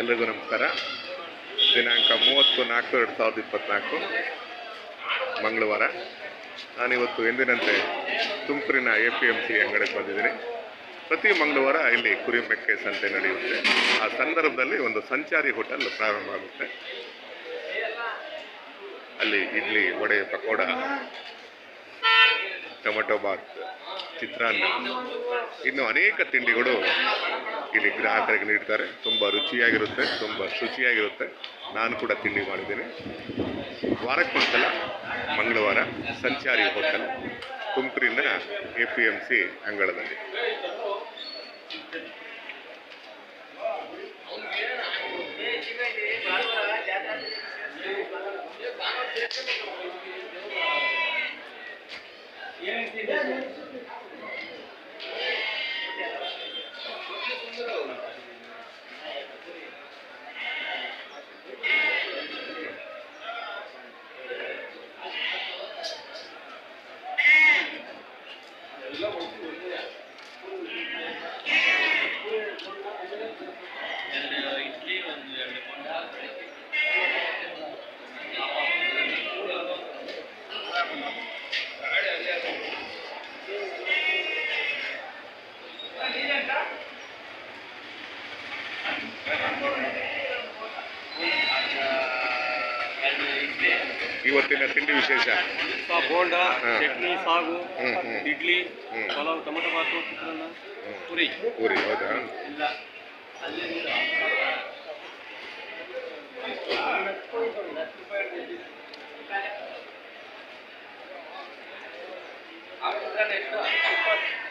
ಎಲ್ರಿಗೂ ನಮಸ್ಕಾರ. ದಿನಾಂಕ ಮೂವತ್ತು ನಾಲ್ಕು, ಎರಡು ಸಾವಿರದ ಇಪ್ಪತ್ತ್ನಾಲ್ಕು ಮಂಗಳವಾರ. ನಾನಿವತ್ತು ಎಂದಿನಂತೆ ತುಮಕೂರಿನ ಎ ಪಿ ಎಂ ಸಿ ಅಂಗಡಿಗೆ ಬಂದಿದ್ದೀನಿ. ಪ್ರತಿ ಮಂಗಳವಾರ ಇಲ್ಲಿ ಕುರಿಮೆಕ್ಕೆ ಸಂತೆ ನಡೆಯುತ್ತೆ. ಆ ಸಂದರ್ಭದಲ್ಲಿ ಒಂದು ಸಂಚಾರಿ ಹೋಟೆಲ್ ಪ್ರಾರಂಭ ಆಗುತ್ತೆ. ಅಲ್ಲಿ ಇಡ್ಲಿ, ವಡೆ, ಪಕೋಡ, ಟೊಮೆಟೊ ಬಾತ್, ಚಿತ್ರಾನ್ನ. ಇನ್ನು ಅನೇಕ ತಿಂಡಿಗಳು ಇಲ್ಲಿ ಗ್ರಾಹಕರಿಗೆ ನೀಡ್ತಾರೆ. ತುಂಬ ರುಚಿಯಾಗಿರುತ್ತೆ, ತುಂಬ ಶುಚಿಯಾಗಿರುತ್ತೆ. ನಾನು ಕೂಡ ತಿಂಡಿ ಮಾಡಿದ್ದೇನೆ. ವಾರಕ್ಕೊಂದ್ಸಲ ಮಂಗಳವಾರ ಸಂಚಾರಿ ಹೋಟೆಲ್ ತುಮಕೂರಿನ ಎ ಪಿ ಎಂ ಸಿ ಅಂಗಳದಲ್ಲಿ. Yeah. ಇವತ್ತಿನ ತಿಂಡಿ ವಿಶೇಷ ಬೋಂಡ ಚಟ್ನಿ ಸಾಗು. ಇಡ್ಲಿ. ಪಲಾವ್ ಟೊಮೆಟೊ ಬಾತು ಚಿತ್ರಾನ್ನ. ಪುರಿ ಪೂರಿ ಹೌದಾ On va.